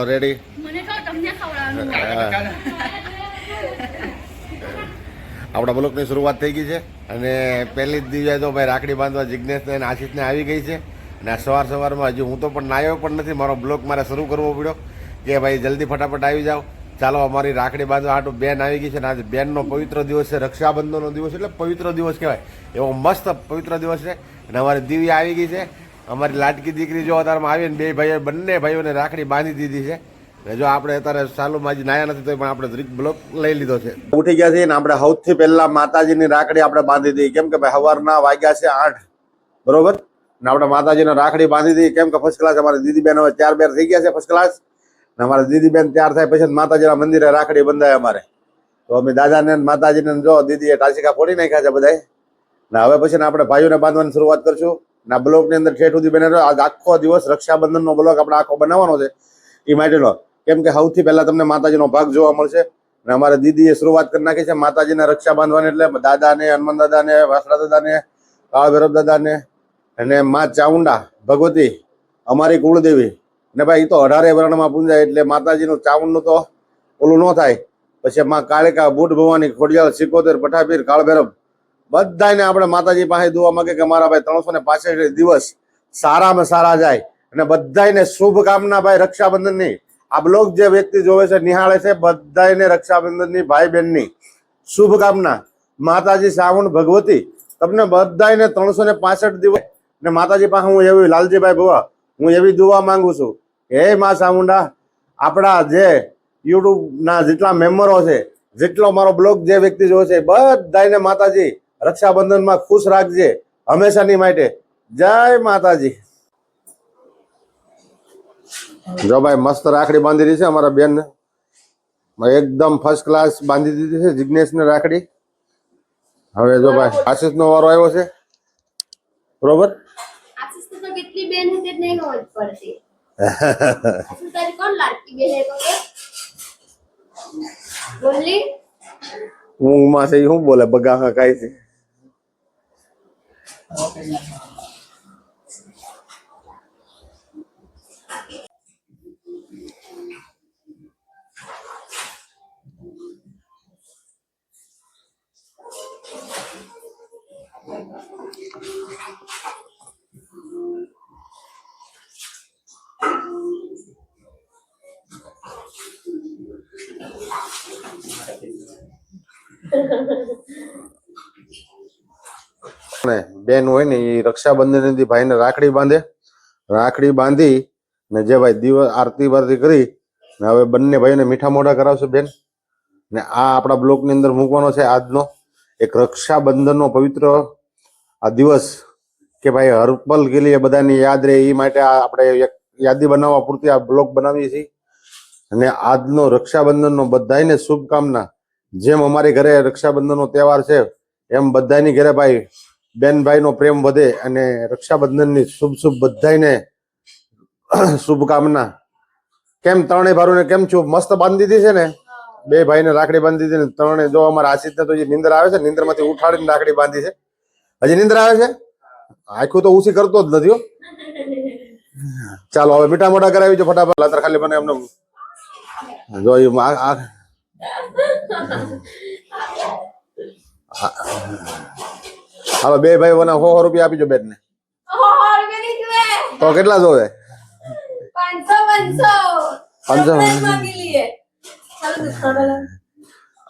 Ready મને કહો તમને ખવડાવવાનું આપણા બ્લોકની શરૂઆત થઈ ગઈ છે અને પહેલી જ દિવસે તો ભાઈ રાખડી બાંધવા જિજ્ઞેશને અને આશિષને આવી ગઈ છે અને સવાર સવારમાં હજુ હું તો પણ નાયો પણ નથી મારો બ્લોક મારે શરૂ કરવો પડ્યો કે ભાઈ જલ્દી ફટાફટ આવી જાઓ. ચાલો અમારી રાખડી બાંધવા આટલું બેન આવી ગઈ છે અને આજે બેનનો પવિત્ર દિવસ છે રક્ષાબંધનનો દિવસ એટલે પવિત્ર દિવસ કહેવાય. એવો મસ્ત પવિત્ર દિવસ છે અને અમારી દિવ્ય આવી ગઈ છે. અમારી લાટકી દીકરી જો અત્યારમાં આવીને બે ભાઈઓ, બંને ભાઈઓને રાખડી બાંધી દીધી છે. ને જો આપણે અત્યારે સાલુમાં હજી નાયા નથી તો પણ આપણે દરેક બ્લોક લઈ લીધો છે. ઉઠી ગયા છીએ ને આપણે સૌથી પહેલા માતાજીની રાખડી આપણે બાંધી દીધી. કેમ કે ભાઈ સવારના વાગ્યા છે આઠ, બરોબર? ને આપણે માતાજીને રાખડી બાંધી દીધી. કેમ કે ફર્સ્ટ ક્લાસ અમારી દીદી બેન હવે ચાર બેર થઈ ગયા છે ફર્સ્ટ ક્લાસ ને અમારા દીદી બેન તૈયાર થાય પછી માતાજીના મંદિરે રાખડી બંધાય અમારે. તો અમે દાદાને માતાજીને જો દીદીએ ટાચિકા ફોડી નાખ્યા છે બધાએ ને હવે પછી આપણે ભાઈઓને બાંધવાની શરૂઆત કરશું. ના બ્લોકની અંદર ઠેઠ સુધી બને આજ આખો દિવસ રક્ષાબંધનનો બ્લોક આપણે આખો બનાવવાનો છે. એ માટેનો કેમ કે સૌથી પહેલા તમને માતાજીનો ભાગ જોવા મળશે અને અમારા દીદીએ શરૂઆત કરી નાખી છે માતાજીને રક્ષા બાંધવાની એટલે દાદાને, હનુમાન દાદાને વાસડા દાદાને કાળભૈરવ ભૈરવ દાદાને અને મા ચામુંડા ભગવતી, અમારી કુળદેવી. ને ભાઈ એ તો અઢારે વર્ણમાં પૂંજાય એટલે માતાજીનું ચાવણનું તો ઓલું ન થાય. પછી માં કાળિકા બુટ ભવાની, ખોડિયાલ, સિકોતેર, પઠાપીર કાળ ભૈરવ બધાને આપણે માતાજી પાસે દુઆ માંગે કે મારા ભાઈ ત્રણસો ને પાસઠ દિવસ સારામાં સારા જાય અને બધાને શુભ કામના ભાઈ રક્ષાબંધનની. આ બ્લોગ જે વ્યક્તિ જોવે છે, નિહાળે છે બધાને રક્ષાબંધનની ભાઈ બહેનની શુભ કામના માતાજી શ્રાવણ ભગવતી, તમને બધાને ત્રણસો ને પાસઠ દિવસ ને માતાજી પાસે હું એવી લાલજીભાઈ ભુવા, હું એવી દુઆ માંગુ છું. હે મા ચામુંડા આપણા જે યુટ્યુબના જેટલા મેમ્બરો છે, જેટલો મારો બ્લોગ જે વ્યક્તિ જોવે છે બધાને માતાજી રક્ષાબંધનમાં ખુશ રાખજે હંમેશાની માટે. જય માતાજી. જો ભાઈ મસ્ત રાખડી બાંધી રહી છે અમારા બેન એકદમ ફર્સ્ટ ક્લાસ બાંધી દીધી છે જિજ્ઞેશ ને રાખડી. હવે જો ભાઈ આશીષ નો વારો આવ્યો છે. બરોબર? ઊંઘમાં છે શું બોલે બગા કાંઈ છે. ને બેન હોય ને એ રક્ષાબંધનથી ભાઈને રાખડી બાંધે. રાખડી બાંધી ને જે ભાઈ દિવસ આરતી બારતી કરી ને હવે બંને ભાઈને મીઠા મોઢા કરાવશે બેન. ને આ આપણા બ્લોકની અંદર મૂકવાનો છે આજનો એક રક્ષાબંધનનો પવિત્ર આ દિવસ કે ભાઈ હરપલ ગીલી એ બધાની યાદ રહે એ માટે આપણે એક યાદી બનાવવા પૂરતી આ બ્લોક બનાવીએ છીએ. અને આજનો રક્ષાબંધનનો બધાને શુભકામના. જેમ અમારી ઘરે રક્ષાબંધનનો તહેવાર છે, એમ બધાની ઘરે ભાઈ બેન ભાઈનો પ્રેમ વધે અને રક્ષાબંધનની શુભ શુભ બધાને શુભકામના. કેમ ત્રણેય ભારુને કેમ છું? મસ્ત બાંધી દીધી છે ને? બે ભાઈને રાખડી બાંધી દીધી ને ત્રણે જો અમારા આશિષને તો જે નિંદર આવે છે નિંદરમાંથી ઉઠાડીને રાખડી બાંધી છે. હજી નિંદર આવે છે? આખું તો ઉસી કરતો જ નથી ચાલો હવે મીઠા મોટા કરાવી છે ફટાફટ. લાતર ખાલી મને એમને જો આ- હવે બે ભાઈ મને સો રૂપિયા આપીજો બેન ને તો કેટલા જોવે 500 500 500. માંગી લીએ ચાલો દુકાન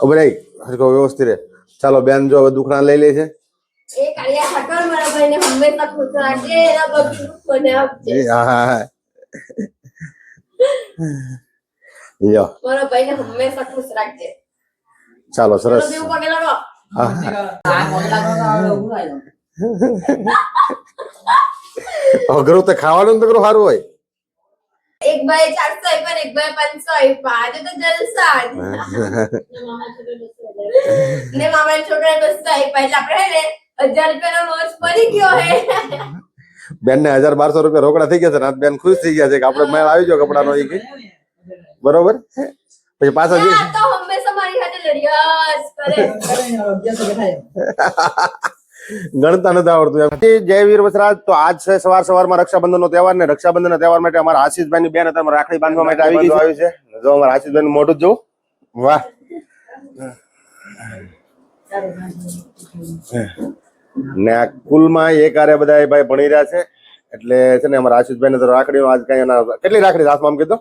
ઊભી રહી હરખો વ્યવસ્થિત રહે. ચાલો બેન જો હવે દુખણા લઈ લે છે. ચાલો સરસ. અઘરું તો ખાવાનું તો સારું હોય. એક ભાઈ ચારસો આપ્યા એક ભાઈ પાંચસો આપ્યા આજે તો જલસા ને મામા છોકરા બસો આપ્યા એટલે આપણે ને હજાર રૂપિયાનો મોજ પડી ગયો હે. બેન ને હજાર બારસો રૂપિયા રોકડા થઈ ગયા છે ને બેન ખુશ થઈ ગયા છે કે આપણે મેળ આવી ગયો કપડાનો કે. બરોબર? પછી પાછા ગણતા નથી આવડતું એમ. જય વીર વસરાજ. તો આજ છે સવાર સવારમાં રક્ષાબંધન નો તહેવાર ને રક્ષાબંધન ના તહેવાર માટે અમારા આશીષભાઈ ની બેન હતા રાખડી બાંધવા માટે આવી ગઈ આવી છે. જો અમારા આશીષભાઈ નું મોઢું જ જોવું. વાહ. ને આ કુલમાં એક આરે બધા ભાઈ ભણી રહ્યા છે. એટલે છે ને અમારા આશીષભાઈ ને તો રાખડી આજ કઈ એના કેટલી રાખડી હાથમાં આમ કીધું?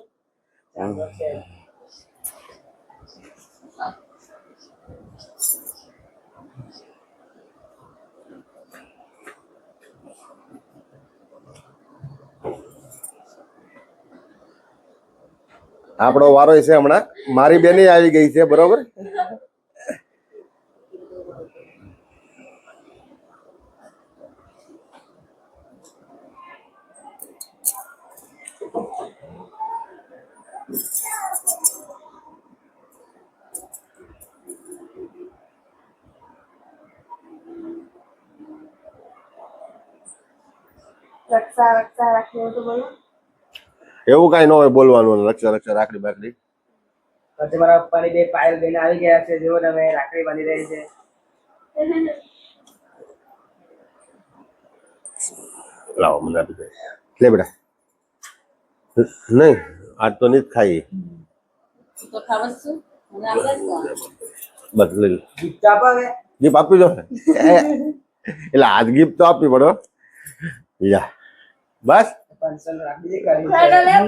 આપણો વારો છે હમણાં. મારી બેને આવી ગઈ છે, બરોબર? રક્ષા રક્ષા રાખ્યું તો બોલો. એવું કઈ ન હોય બોલવાનું રક્ષા રક્ષા રાખડી બાકડી પછી મારા પપ્પાની બે પાયલ બેન આવી ગયા છે જેઓ તમે રાખડી બાંધી રહી છે. લાવો મને આપી દે. લે બેટા. નહીં આજ તો નહીં ખાઈ. હવે. ગિફ્ટ આપી દો. એટલે આજ ગિફ્ટ તો આપવી પડો યા બસ. પાંચસો રાખી દે કરી ખાડો લેવ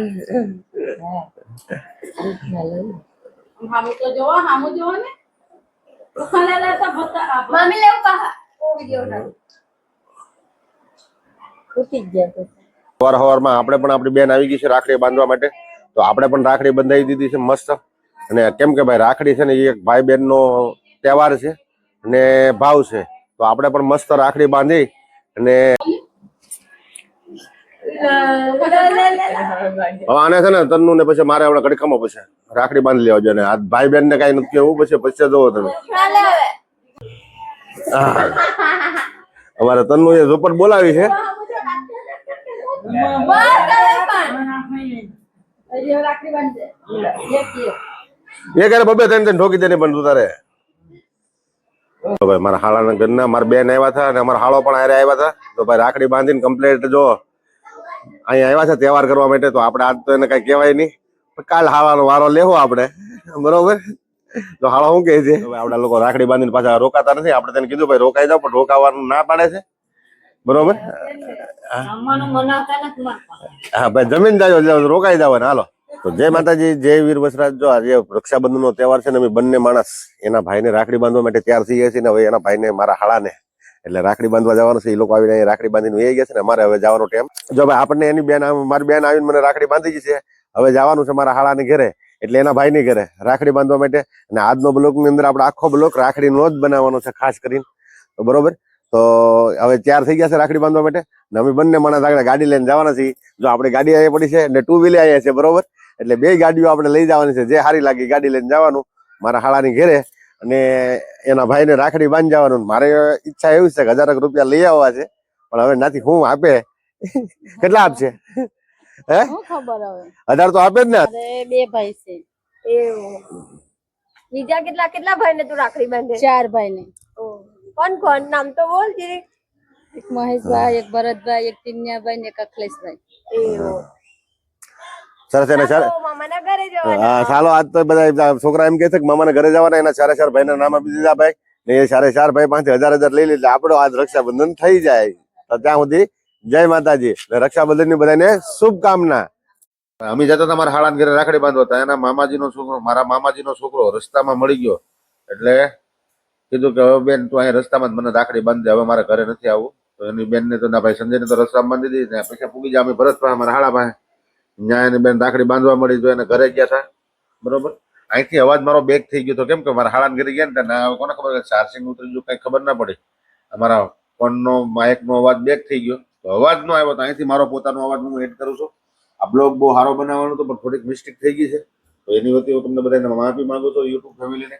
હામું તો જોવો હામું જોવો ને. ખાલે લેતા ભતા આપો મમ્મી લેવું કહા ઓ વિડિયો ઉઠાડું ખૂટી ગયા તો. સવાર સવારમાં આપણે પણ આપણી બેન આવી ગઈ છે રાખડી બાંધવા માટે. તો આપણે પણ રાખડી બંધાવી દીધી છે મસ્ત. અને કેમ કે ભાઈ રાખડી છે ને એ એક ભાઈ બહેનનો તહેવાર છે અને ભાવ છે. તો આપણે પણ મસ્ત રાખડી બાંધી અને હવે આને છે ને તન્નુ ને પછી મારે આપણે કડકામાં પછી રાખડી બાંધી લેવા જોઈએ. આ ભાઈ બેન ને કઈ નથી કેવું, પછી પછી જોવો તમે. અમારે તન્નુ એ ઝોપટ બોલાવી છે. એ બબે ત્રણ ત્રણ ઠોકી દે પણ ભાઈ મારા હાળાના ઘરના મારા બેન આવ્યા હતા અને અમારા હાળો પણ આવ્યા હતા. તો ભાઈ રાખડી બાંધીને કમ્પ્લેટ જો. અહીંયા આવ્યા છે તહેવાર કરવા માટે તો આપણે આજ તો એને કઈ કહેવાય નહીં. પણ કાલ હાળાનો વારો લેવો આપણે. બરોબર? તો હાળો શું કહે છે? હવે આપણા લોકો રાખડી બાંધીને પાછા રોકાતા નથી. આપણે તેને કીધું ભાઈ રોકાઈ જાવ પણ રોકાવાનું ના પાડે છે. બરોબર? હા ભાઈ જમીન જાજો રોકાઈ જાવ ને હાલો. તો જય માતાજી જય વીર વસરાજ. જો આજે રક્ષાબંધન નો તહેવાર છે ને અમે બંને માણસ એના ભાઈને રાખડી બાંધવા માટે તૈયાર થઈ ગયા છે ને હવે એના ભાઈને મારા હાળાને એટલે રાખડી બાંધવા જવાનું છે એ લોકો આવીને રાખડી બાંધીને એ ગયા છે ને, અમારે હવે જવાનો ટાઈમ. જો ભાઈ, આપણને એની બેન મારી બેન આવીને મને રાખડી બાંધી છે. હવે જવાનું છે મારા હાળાની ઘરે, એટલે એના ભાઈની ઘરે, રાખડી બાંધવા માટે. અને આજનો બ્લોકની અંદર આપણે આખો બ્લોક રાખડીનો જ બનાવવાનો છે, ખાસ કરીને. તો બરોબર? તો હવે તૈયાર થઈ ગયા છે રાખડી બાંધવા માટે. ને અમે બંને માણસ આગળ ગાડી લઈને જવાના છીએ. જો આપણી ગાડી અહીંયા પડી છે અને ટુ વ્હીલર અહીંયા છે, બરોબર? એટલે બે ગાડીઓ આપણે લઈ જવાની છે, જે સારી લાગી ગાડી લઈને જવાનું. મારા હાળાની ઘરે અને એના ભાઈને રાખડી બાંધી જવાનું મારે ઈચ્છા એવી છે કે હજારક રૂપિયા લઈ આવવા છે પણ હવે નાથી હું આપે? કેટલા આપશે? હે? ખબર હવે? હજાર તો આપે જ ને? બે ભાઈ છે. એવું. બીજા કેટલા કેટલા ભાઈને તું રાખડી બાંધે? ચાર ભાઈ ને ઓ, કોણ કોણ? નામ તો બોલ જીરી. એક મહેશભાઈ એક ભરતભાઈ એક તિન્યાભાઈ ને એક અખિલેશભાઈ. એવું. સરસ એના ચાર હા ચાલો આજ તો બધા છોકરા એમ કે છે કે મામાના ઘરે જવાના એના ચારે ચાર ભાઈના નામ આપી દીધા ભાઈ. ને એ ચારે ચાર ભાઈ પાંચ હજાર હજાર લઈ લીધા. આપણો આજ રક્ષાબંધન થઈ જાય. તો ત્યાં સુધી જય માતાજી. ને રક્ષાબંધનની બધાને શુભકામના. અમે જતા હતા મારા હાળાના ઘરે રાખડી બાંધવા. હતા એના મામાજીનો છોકરો મારા મામાજીનો છોકરો રસ્તામાં મળી ગયો. એટલે કીધું કે હવે બેન તું અહીંયા રસ્તામાં જ મને રાખડી બાંધી હવે મારા ઘરે નથી આવવું તો એની બેનને તો ના ભાઈ સંજયને તો રસ્તામાં બાંધી દીધી. પૈસા પછી પૂગી જાય અમે ભરત પાસે મારા હાળા પાસે ત્યાં એની બેન રાખડી બાંધવા મળી જોઈએ એને ઘરે ગયા હતા બરોબર? અહીંથી અવાજ મારો બેક થઈ ગયો તો કેમ કે મારા હાળાને ઘરે ગયા ને ના કોને ખબર ચાર્જિંગ ઉતરી ગયું કંઈ ખબર ના પડી. અમારા ફોનનો માઇકનો અવાજ બેક થઈ ગયો. તો અવાજ નો આવ્યો તો અહીંથી મારો પોતાનો અવાજ હું એડ કરું છું. આ બ્લોગ બહુ સારો બનાવવાનો હતો, પણ થોડીક મિસ્ટેક થઈ ગઈ છે. તો એની વતી હું તમને બધાને માફી માંગુ છું યુટ્યુબ ફેમિલીને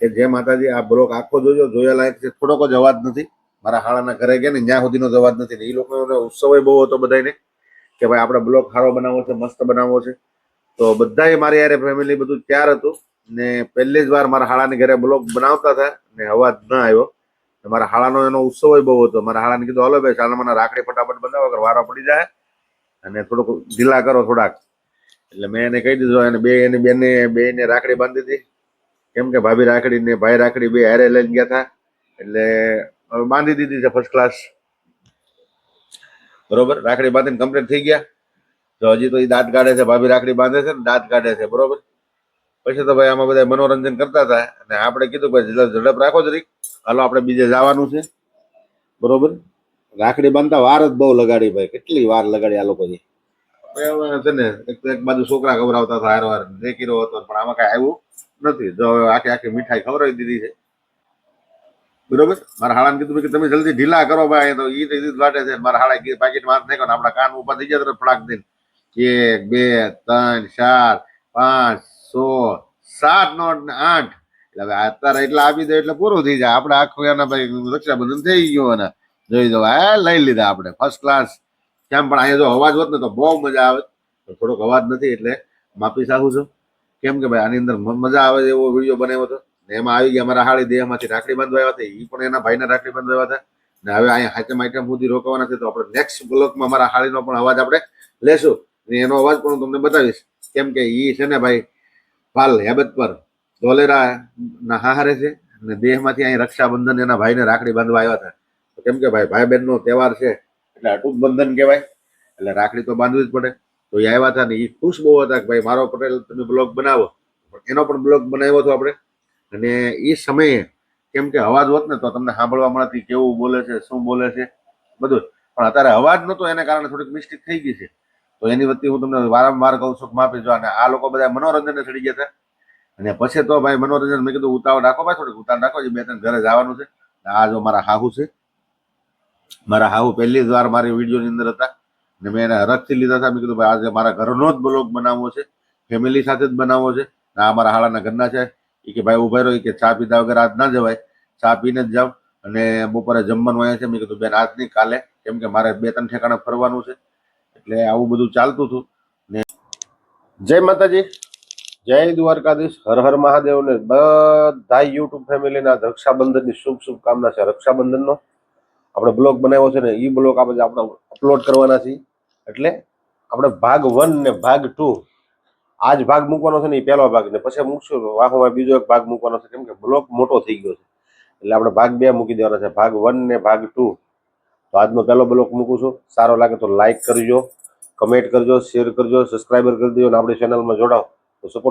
કે જે માતાજી આ બ્લોક આખો જોજો. જોયા લાયક છે. થોડોક જ અવાજ નથી. મારા હાળાના ઘરે ગયા ને, ત્યાં સુધીનો જ અવાજ નથી. ને એ લોકોનો ઉત્સવ બહુ હતો બધાને કે ભાઈ આપણે બ્લોગ સારો બનાવવો છે, મસ્ત બનાવવો છે. તો બધાએ મારી યારે ફેમિલી બધું તૈયાર હતું ને પહેલી જ વાર મારા હાળાની ઘરે બ્લોગ બનાવતા હતા ને અવાજ ન આવ્યો. મારા હાળાનો એનો ઉત્સવ બહુ હતો. મારા હાળાને કીધું, હલો ભાઈ, ચાલો, મને રાખડી ફટાફટ બનાવો, અગર વારો પડી જાય અને થોડુંક ઢીલા કરો થોડાક. એટલે મેં એને કહી દીધું અને બે, એની બેને બે ને રાખડી બાંધી હતી કેમ કે ભાભી રાખડી ને ભાઈ રાખડી બે હારે લઈને ગયા હતા. એટલે બાંધી દીધી છે ફર્સ્ટ ક્લાસ બરોબર? રાખડી બાંધીને કમ્પ્લીટ થઈ ગયા. તો હજી તો એ દાંત કાઢે છે, ભાભી રાખડી બાંધે છે ને દાંત કાઢે છે, બરોબર? પછી તો ભાઈ આમાં બધા મનોરંજન કરતા હતા અને આપણે કીધું ભાઈ ઝડપ રાખો જરીક. હાલો, આપણે બીજે જવાનું છે. બરોબર? રાખડી બાંધતા વાર જ બહુ લગાડી ભાઈ. કેટલી વાર લગાડી આ લોકોએ? છે ને, એક એક બાજુ છોકરા ખવડાવતા હતા સારવાર દેખી રહ્યો હતો, પણ આમાં કઈ આવ્યું નથી. જો આખી આખી મીઠાઈ ખવડાવી દીધી છે. બરોબર મારા હાળાને કીધું કે તમે જલ્દી ઢીલા કરો ભાઈ તો ઈ તો વાટે છે. મારા હાળા કીધું, પાકીટમાં હાથ નાખ્યો ને આપણા કાન ઉપર થઈ જાય ફડાક દઈને. એક, બે, ત્રણ, ચાર, પાંચ, સો, સાત નો આઠ. એટલે હવે અત્યારે એટલા આપી દે એટલે પૂરું થઈ જાય. આપણે આખું એના ભાઈ રક્ષાબંધન થઈ ગયું અને જોઈ દો હા લઈ લીધા આપણે. ફર્સ્ટ ક્લાસ કેમ પણ અહીંયા જો અવાજ હોત ને તો બહુ મજા આવે. થોડોક અવાજ નથી એટલે માફી સાહુ છું. કેમ કે ભાઈ આની અંદર મજા આવે એવો વીડિયો બનાવ્યો હતો ને એમાં આવી ગયા અમારા હાળી દેહમાંથી રાખડી બાંધવા હતા. એ પણ એના ભાઈને રાખડી બાંધવા આવ્યા હતા. ને હવે અહીંયા હાચમ આઈટમ સુધી રોકવાના છે, તો આપણે નેક્સ્ટ બ્લોકમાં મારા હાળીનો પણ અવાજ આપણે લેશું. ને એનો અવાજ પણ હું તમને બતાવીશ. કેમ કે એ છે ને ભાઈ, પાલ હેબત પર ધોલેરા ના હારે છે અને દેહમાંથી અહીં રક્ષાબંધન એના ભાઈને રાખડી બાંધવા આવ્યા હતા. કેમ કે ભાઈ ભાઈ બહેનનો તહેવાર છે, એટલે અટૂટ બંધન કહેવાય. એટલે રાખડી તો બાંધવી જ પડે. તો એ આવ્યા હતા ને એ ખુશ બહુ હતા કે ભાઈ, મારો પટેલ, તમે બ્લોગ બનાવો. એનો પણ બ્લોગ બનાવ્યો હતો આપણે. અને એ સમયે કેમ કે અવાજ હોત ને તો તમને સાંભળવા મળતી કેવું બોલે છે, શું બોલે છે, બધું. પણ અત્યારે અવાજ નહોતો, એને કારણે થોડીક મિસ્ટેક થઈ ગઈ છે. તો એની વચ્ચે હું તમને વારંવાર કહું છું, માફી જો, અને આ લોકો બધા મનોરંજનને ચડી ગયા હતા અને પછી તો ભાઈ મનોરંજન, મેં કીધું, ઉતાવળ રાખો ભાઈ, થોડીક ઉતાવળ રાખો બે ત્રણ ઘરે જવાનું છે. આ જો મારા હાહુ છે. મારા હાહુ પહેલી જ વાર મારી વિડીયોની અંદર હતા. ને મેં એને હરખથી લીધા હતા. મેં કીધું, ભાઈ, આજે મારા ઘરનો જ બ્લોગ બનાવવો છે. ફેમિલી સાથે જ બનાવવો છે. આ મારા હાળાના ઘરના છે. એ કે ભાઈ ઊભા રહ્યો કે ચા પીધા વગર આજ ના જવાય. ચા પીને જ જાવ અને બપોરે જમવાનું અહીંયા છે. મેં કીધું, બેન, આજ નહીં, કાલે. કેમ કે મારે બે ત્રણ ઠેકાણે ફરવાનું છે. એટલે આવું બધું ચાલતું હતું. જય માતાજી. જય દ્વારકાધીશ. હર હર મહાદેવ ને બધા યુટ્યુબ ફેમિલીના રક્ષાબંધનની શુભ શુભકામના છે. રક્ષાબંધનનો આપણે બ્લોગ બનાવ્યો છે ને એ બ્લોગ આપણે આપણે અપલોડ કરવાના છીએ. એટલે આપણે ભાગ વન ને ભાગ ટુ આજ ભાગ મૂકવાનો છે ને એ પહેલો ભાગ ને પછી મૂકશું. વાહોમાં બીજો એક ભાગ મૂકવાનો છે. કેમ કે બ્લોક મોટો થઈ ગયો છે. એટલે આપણે ભાગ બે મૂકી દેવાના છે. ભાગ વન ને ભાગ ટુ. તો આજનો પહેલો બ્લોક મૂકું છું. સારો લાગે તો લાઈક કરજો, કમેન્ટ કરજો, શેર કરજો, સબસ્ક્રાઈબર કરી દેજો અને આપણી ચેનલમાં જોડાઓ. તો સપોર્ટ